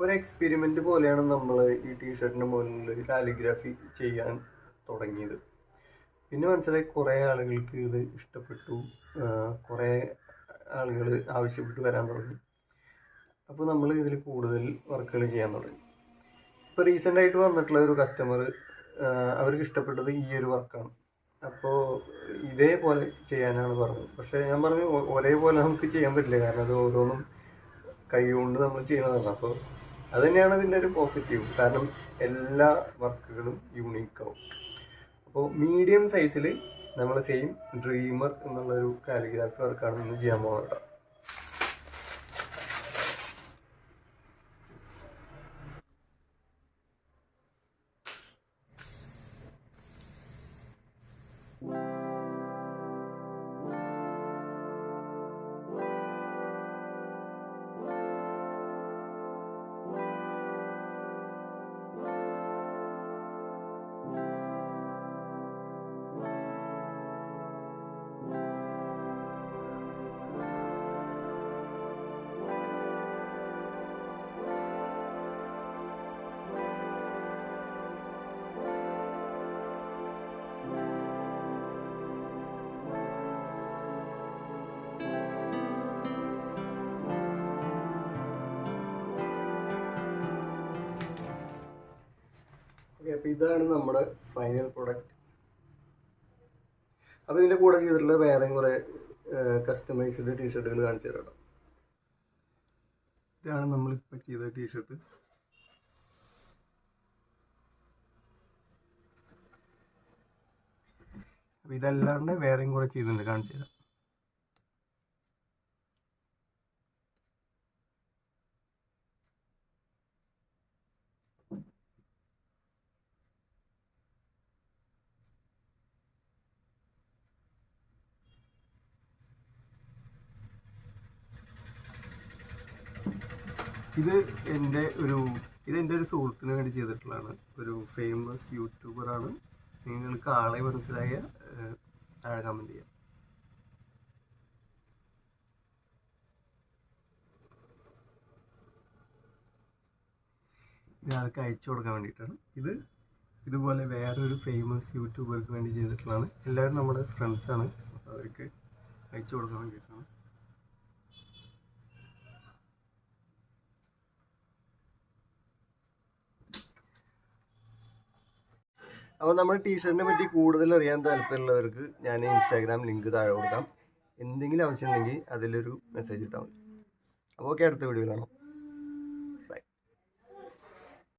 ഒരു എക്സ്പെരിമെന്റ് പോലെയാണ് നമ്മൾ ഈ ടീഷർട്ടിന്റെ മുകളിൽ കാലിഗ്രാഫി ചെയ്യാൻ തുടങ്ങിയത്. പിന്നെ മനസ്സിലായി കുറേ ആളുകൾക്ക് ഇത് ഇഷ്ടപ്പെട്ടു. കുറേ ആളുകൾ ആവശ്യപ്പെട്ട് വരാൻ തുടങ്ങി. അപ്പോൾ നമ്മൾ ഇതിൽ കൂടുതൽ വർക്കുകൾ ചെയ്യാൻ തുടങ്ങി. ഇപ്പോൾ റീസെന്റ് ആയിട്ട് വന്നിട്ടുള്ള ഒരു കസ്റ്റമർ അവർക്ക് ഇഷ്ടപ്പെട്ടത് ഈ ഒരു വർക്കാണ് അപ്പോൾ ഇതേപോലെ ചെയ്യാനാണ് പറഞ്ഞത്. പക്ഷേ ഞാൻ പറഞ്ഞു ഒരേപോലെ നമുക്ക് ചെയ്യാൻ പറ്റില്ല. കാരണം അത് ഓരോന്നും കൈ കൊണ്ട് നമ്മൾ ചെയ്യുന്നതാണ്. അപ്പോൾ അത് തന്നെയാണ് ഇതിന്റെ ഒരു പോസിറ്റീവ് കാരണം എല്ലാ വർക്കുകളും യൂണീക്ക് അപ്പോൾ മീഡിയം സൈസിൽ നമ്മൾ സെയിം ഡ്രീമർ എന്നുള്ളൊരു കാലിഗ്രാഫി വർക്കാണ് ഇന്ന് ചെയ്യാൻ പോകുന്നത് കേട്ടോ ഓക്കെ അപ്പോൾ ഇതാണ് നമ്മുടെ ഫൈനൽ പ്രൊഡക്റ്റ് അപ്പോൾ ഇതിന്റെ കൂടെ ചെയ്തിട്ടുള്ള വേറെയും കുറേ കസ്റ്റമൈസ്ഡ് ടീഷർട്ടുകൾ കാണിച്ചു തരാം. ഇതാണ് നമ്മളിപ്പോൾ ചെയ്ത ടീഷർട്ട് അപ്പോൾ ഇതല്ലാണ്ട് വേറെയും കുറേ ചെയ്തിട്ടുണ്ട് കാണിച്ചു തരാം. ഇത് എന്റെ ഒരു ഇത് എന്റെ ഒരു സുഹൃത്തിന് വേണ്ടി ചെയ്തിട്ടുള്ളതാണ്. ഒരു ഫേമസ് യൂട്യൂബറാണ് നിങ്ങൾക്ക് ആളെ മനസ്സിലായ താഴെ കമന്റ് ചെയ്യാം. ഇത് ആൾക്ക് അയച്ചു കൊടുക്കാൻ വേണ്ടിയിട്ടാണ്. ഇത് ഇതുപോലെ വേറൊരു ഫേമസ് യൂട്യൂബർക്ക് വേണ്ടി ചെയ്തിട്ടുള്ളതാണ്. എല്ലാവരും നമ്മുടെ ഫ്രണ്ട്സാണ് അവർക്ക് അയച്ചു കൊടുക്കാൻ വേണ്ടിയിട്ടാണ്. അപ്പോൾ നമ്മുടെ ടീഷർട്ടിനെ പറ്റി കൂടുതൽ അറിയാൻ താല്പര്യമുള്ളവർക്ക് ഞാൻ ഇൻസ്റ്റാഗ്രാം ലിങ്ക് താഴെ കൊടുക്കാം. എന്തെങ്കിലും ആവശ്യമുണ്ടെങ്കിൽ അതിലൊരു മെസ്സേജ് ഇട്ടാൽ മതി. അപ്പോൾ ഓക്കെ അടുത്ത വീഡിയോ കാണാം.